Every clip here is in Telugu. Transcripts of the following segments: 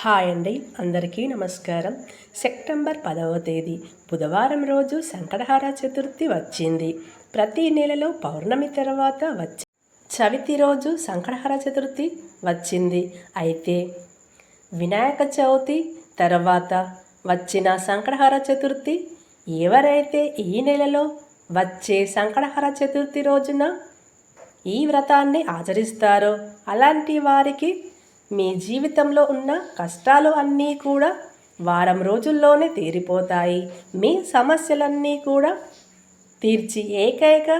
హాయ్ అండి. అందరికీ నమస్కారం. సెప్టెంబర్ పదవ తేదీ బుధవారం రోజు సంకటహార చతుర్థి వచ్చింది. ప్రతి నెలలో పౌర్ణమి తర్వాత వచ్చే చవితి రోజు సంకటహార చతుర్థి వచ్చింది. అయితే వినాయక చవితి తర్వాత వచ్చిన సంకటహార చతుర్థి ఎవరైతే ఈ నెలలో వచ్చే సంకటహార చతుర్థి రోజున ఈ వ్రతాన్ని ఆచరిస్తారో అలాంటి వారికి మీ జీవితంలో ఉన్న కష్టాలు అన్నీ కూడా వారం రోజుల్లోనే తీరిపోతాయి. మీ సమస్యలన్నీ కూడా తీర్చి ఏకైక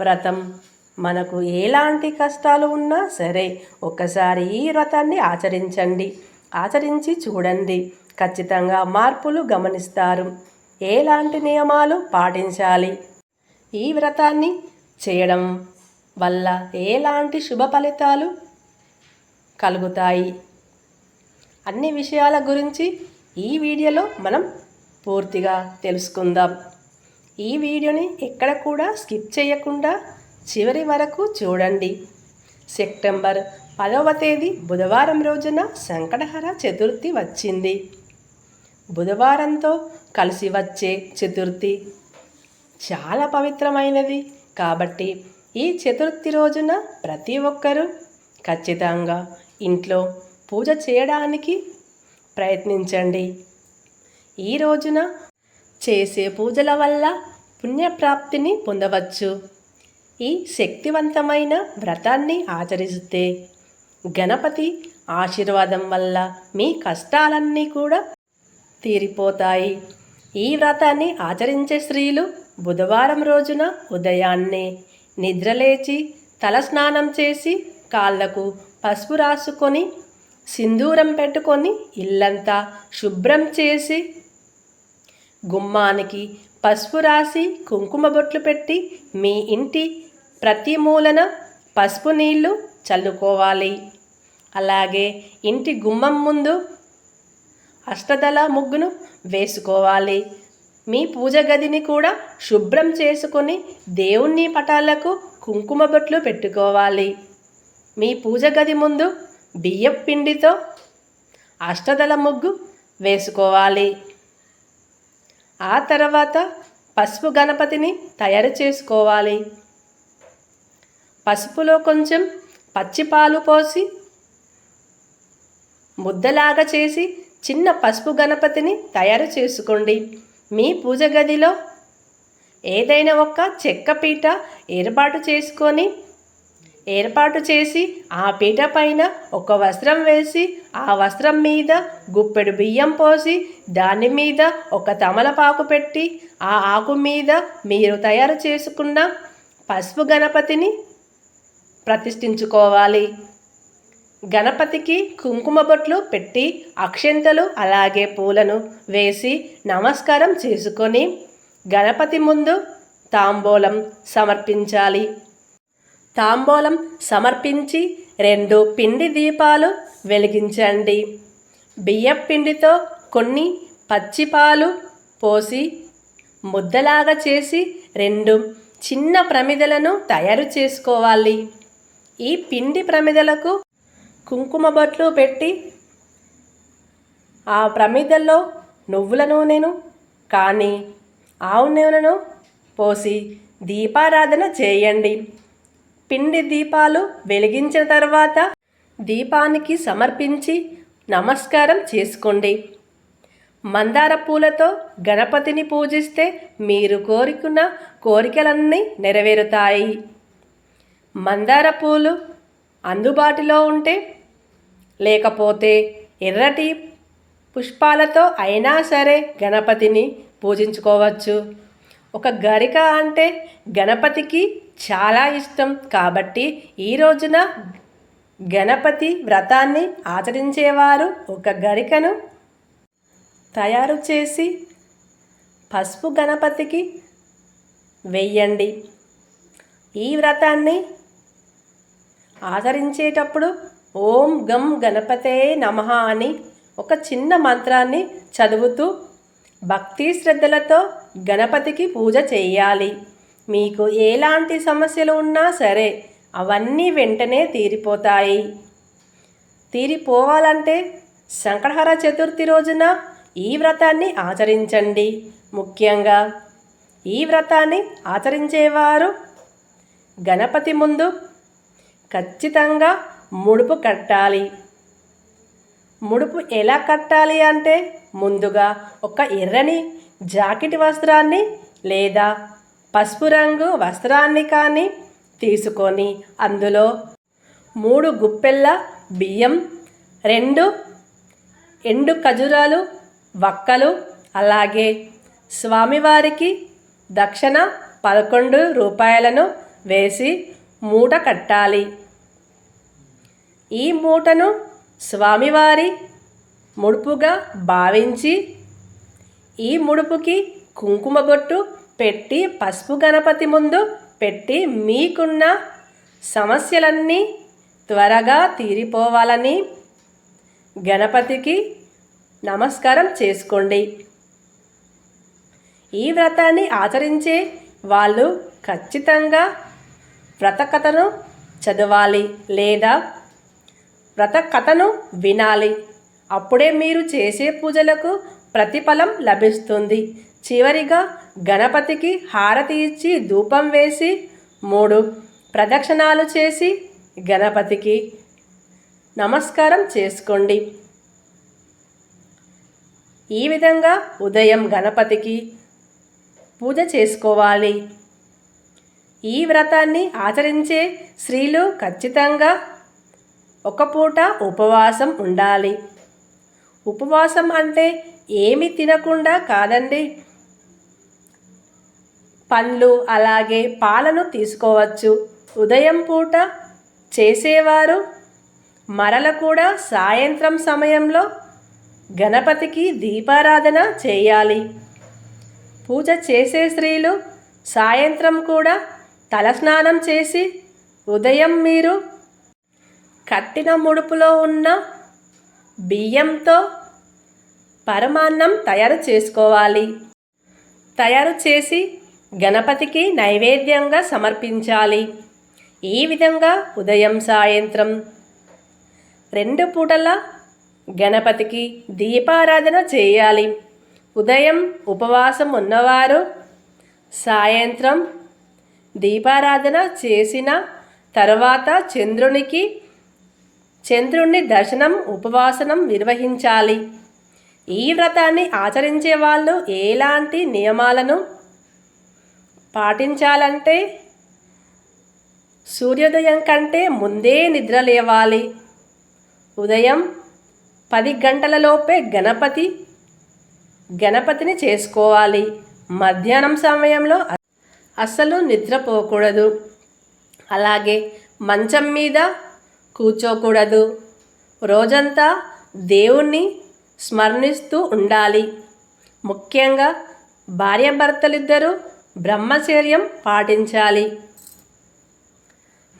వ్రతం. మనకు ఎలాంటి కష్టాలు ఉన్నా సరే ఒక్కసారి ఈ వ్రతాన్ని ఆచరించండి. ఆచరించి చూడండి. ఖచ్చితంగా మార్పులు గమనిస్తారు. ఎలాంటి నియమాలు పాటించాలి? ఈ వ్రతాన్ని చేయడం వల్ల ఎలాంటి శుభ ఫలితాలు కలుగుతాయి. అన్ని విషయాల గురించి ఈ వీడియోలో మనం పూర్తిగా తెలుసుకుందాం. ఈ వీడియోని ఎక్కడ కూడా స్కిప్ చేయకుండా చివరి వరకు చూడండి. సెప్టెంబర్ పదవ తేదీ బుధవారం రోజున సంకటహర చతుర్థి వచ్చింది. బుధవారంతో కలిసి వచ్చే చతుర్థి చాలా పవిత్రమైనది కాబట్టి ఈ చతుర్థి రోజున ప్రతి ఒక్కరూ ఖచ్చితంగా ఇంట్లో పూజ చేయడానికి ప్రయత్నించండి. ఈ రోజున చేసే పూజల వల్ల పుణ్యప్రాప్తిని పొందవచ్చు. ఈ శక్తివంతమైన వ్రతాన్ని ఆచరిస్తే గణపతి ఆశీర్వాదం వల్ల మీ కష్టాలన్నీ కూడా తీరిపోతాయి. ఈ వ్రతాన్ని ఆచరించే స్త్రీలు బుధవారం రోజున ఉదయాన్నే నిద్రలేచి తలస్నానం చేసి కాళ్ళకు పసుపు రాసుకొని సింధూరం పెట్టుకొని ఇల్లంతా శుభ్రం చేసి గుమ్మానికి పసుపు రాసి కుంకుమ బొట్లు పెట్టి మీ ఇంటి ప్రతి మూలన పసుపు నీళ్ళు చల్లుకోవాలి. అలాగే ఇంటి గుమ్మం ముందు అష్టదళ ముగ్గును వేసుకోవాలి. మీ పూజ గదిని కూడా శుభ్రం చేసుకొని దేవుణ్ణి పటాలకు కుంకుమ బొట్లు పెట్టుకోవాలి. మీ పూజ గది ముందు బియ్యం పిండితో అష్టదళ ముగ్గు వేసుకోవాలి. ఆ తర్వాత పసుపు గణపతిని తయారు చేసుకోవాలి. పసుపులో కొంచెం పచ్చిపాలు పోసి ముద్దలాగా చేసి చిన్న పసుపు గణపతిని తయారు చేసుకోండి. మీ పూజ గదిలో ఏదైనా ఒక చెక్క పీట ఏర్పాటు చేసుకొని ఏర్పాటు చేసి ఆ పీట పైన ఒక వస్త్రం వేసి ఆ వస్త్రం మీద గుప్పెడు బియ్యం పోసి దాని మీద ఒక తమలపాకు పెట్టి ఆ ఆకు మీద మీరు తయారు చేసుకున్న పసుపు గణపతిని ప్రతిష్ఠించుకోవాలి. గణపతికి కుంకుమ బొట్లు పెట్టి అక్షంతలు అలాగే పూలను వేసి నమస్కారం చేసుకొని గణపతి ముందు తాంబూలం సమర్పించాలి. తాంబూలం సమర్పించి రెండు పిండి దీపాలు వెలిగించండి. బియ్యం పిండితో కొన్ని పచ్చిపాలు పోసి ముద్దలాగా చేసి రెండు చిన్న ప్రమిదలను తయారు చేసుకోవాలి. ఈ పిండి ప్రమిదలకు కుంకుమ బొట్లు పెట్టి ఆ ప్రమిదల్లో నువ్వుల నూనెను కానీ ఆవు నూనెను పోసి దీపారాధన చేయండి. పిండి దీపాలు వెలిగించిన తర్వాత దీపానికి సమర్పించి నమస్కారం చేసుకోండి. మందార పూలతో గణపతిని పూజిస్తే మీరు కోరుకున్న కోరికలన్నీ నెరవేరుతాయి. మందార పూలు అందుబాటులో ఉంటే లేకపోతే ఎర్రటి పుష్పాలతో అయినా సరే గణపతిని పూజించుకోవచ్చు. ఒక గరిక అంటే గణపతికి చాలా ఇష్టం. కాబట్టి ఈ రోజున గణపతి వ్రతాన్ని ఆచరించేవారు ఒక గరికను తయారు చేసి పసుపు గణపతికి వెయ్యండి ఈ వ్రతాన్ని ఆచరించేటప్పుడు ఓం గం గణపతే నమ అని ఒక చిన్న మంత్రాన్ని చదువుతూ భక్తి శ్రద్ధలతో గణపతికి పూజ చేయాలి. మీకు ఎలాంటి సమస్యలు ఉన్నా సరే అవన్నీ వెంటనే తీరిపోతాయి. తీరిపోవాలంటే సంకటహర చతుర్థి రోజున ఈ వ్రతాన్ని ఆచరించండి. ముఖ్యంగా ఈ వ్రతాన్ని ఆచరించేవారు గణపతి ముందు ఖచ్చితంగా ముడుపు కట్టాలి. ముడుపు ఎలా కట్టాలి అంటే ముందుగా ఒక ఎర్రని జాకెట్ వస్త్రాన్ని లేదా పసుపు రంగు వస్త్రాన్ని కానీ తీసుకొని అందులో మూడు గుప్పెళ్ళ బియ్యం రెండు ఎండు ఖజురాలు వక్కలు అలాగే స్వామివారికి దక్షిణ పదకొండు రూపాయలను వేసి మూట కట్టాలి. ఈ మూటను స్వామివారి ముడుపుగా భావించి ఈ ముడుపుకి కుంకుమ బొట్టు పెట్టి పసుపు గణపతి ముందు పెట్టి మీకున్న సమస్యలన్నీ త్వరగా తీరిపోవాలని గణపతికి నమస్కారం చేసుకోండి. ఈ వ్రతాన్ని ఆచరించే వాళ్ళు ఖచ్చితంగా వ్రతకథను చదవాలి లేదా వ్రతకథను వినాలి. అప్పుడే మీరు చేసే పూజలకు ప్రతిఫలం లభిస్తుంది. చివరిగా గణపతికి హారతి ఇచ్చి ధూపం వేసి మూడు ప్రదక్షిణాలు చేసి గణపతికి నమస్కారం చేసుకోండి. ఈ విధంగా ఉదయం గణపతికి పూజ చేసుకోవాలి. ఈ వ్రతాన్ని ఆచరించే స్త్రీలు ఖచ్చితంగా ఒక పూట ఉపవాసం ఉండాలి. ఉపవాసం అంటే ఏమి తినకుండా కాదండి. పండ్లు అలాగే పాలను తీసుకోవచ్చు. ఉదయం పూట చేసేవారు. మరల కూడా సాయంత్రం సమయంలో గణపతికి దీపారాధన చేయాలి. పూజ చేసే స్త్రీలు సాయంత్రం కూడా తలస్నానం చేసి ఉదయం మీరు కట్టిన ముడుపులో ఉన్న బియ్యంతో పరమాన్నం తయారు చేసుకోవాలి. తయారు చేసి గణపతికి నైవేద్యంగా సమర్పించాలి. ఈ విధంగా ఉదయం సాయంత్రం రెండు పూటల గణపతికి దీపారాధన చేయాలి. ఉదయం ఉపవాసం ఉన్నవారు సాయంత్రం దీపారాధన చేసిన తర్వాత చంద్రునికి చంద్రుణ్ణి దర్శనం ఉపవాసనం నిర్వహించాలి. ఈ వ్రతాన్ని ఆచరించే వాళ్ళు ఎలాంటి నియమాలను పాటించాలంటే సూర్యోదయం కంటే ముందే నిద్ర లేవాలి. ఉదయం పది గంటలలోపే గణపతి గణపతిని చేసుకోవాలి. మధ్యాహ్నం సమయంలో అస్సలు నిద్రపోకూడదు. అలాగే మంచం మీద కూర్చోకూడదు. రోజంతా దేవుణ్ణి స్మరణిస్తూ ఉండాలి. ముఖ్యంగా భార్యాభర్తలిద్దరూ బ్రహ్మచర్యం పాటించాలి.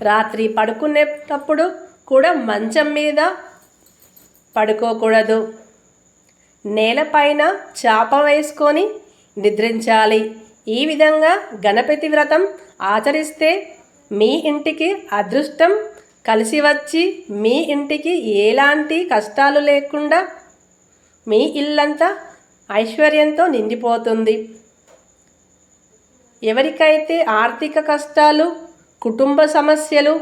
రాత్రి పడుకునేటప్పుడు కూడా మంచం మీద పడుకోకూడదు. నేలపైన చాప వేసుకొని నిద్రించాలి. ఈ విధంగా గణపతి వ్రతం ఆచరిస్తే మీ ఇంటికి అదృష్టం కలిసి వచ్చి మీ ఇంటికి ఎలాంటి కష్టాలు లేకుండా మీ ఇల్లంతా ఐశ్వర్యంతో నిండిపోతుంది. ఎవరికైతే ఆర్థిక కష్టాలు కుటుంబ సమస్యలు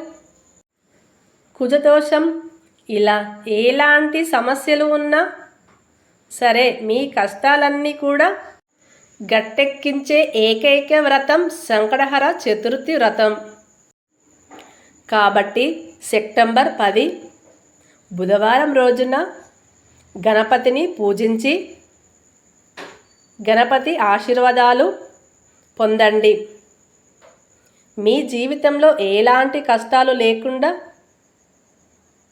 కుజదోషం ఇలా ఎలాంటి సమస్యలు ఉన్నా సరే మీ కష్టాలన్నీ కూడా గట్టెక్కించే ఏకైక వ్రతం సంకటహర చతుర్థి వ్రతం. కాబట్టి సెప్టెంబర్ పది. బుధవారం రోజున గణపతిని పూజించి గణపతి ఆశీర్వాదాలు పొందండి. మీ జీవితంలో ఎలాంటి కష్టాలు లేకుండా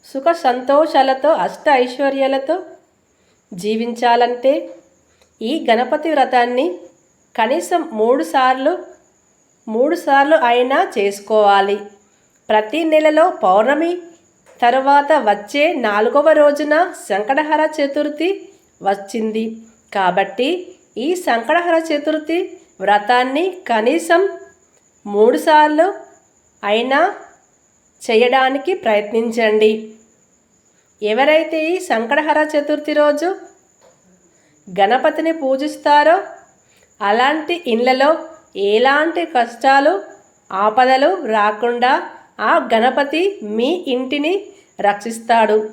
సుఖ సంతోషాలతో అష్ట ఐశ్వర్యాలతో జీవించాలంటే ఈ గణపతి వ్రతాన్ని కనీసం మూడు సార్లు మూడు సార్లు అయినా చేసుకోవాలి. ప్రతి నెలలో పౌర్ణమి తరువాత వచ్చే నాలుగవ రోజున సంకటహర చతుర్థి వచ్చింది. కాబట్టి ఈ సంకటహర చతుర్థి వ్రతాన్ని కనీసం మూడుసార్లు అయినా చేయడానికి ప్రయత్నించండి. ఎవరైతే ఈ సంకటహర చతుర్థి రోజు గణపతిని పూజిస్తారో అలాంటి ఇళ్ళలో ఎలాంటి కష్టాలు ఆపదలు రాకుండా ఆ గణపతి మీ ఇంటిని రక్షిస్తాడు.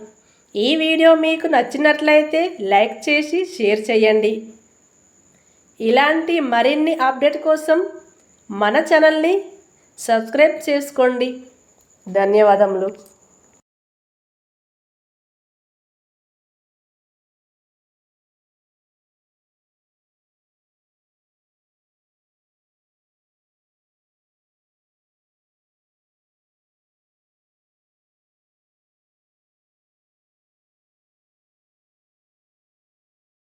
ఈ వీడియో మీకు నచ్చినట్లయితే లైక్ చేసి షేర్ చేయండి. ఇలాంటి మరిన్ని అప్డేట్ కోసం మన ఛానల్ని సబ్స్క్రైబ్ చేసుకోండి. ధన్యవాదములు.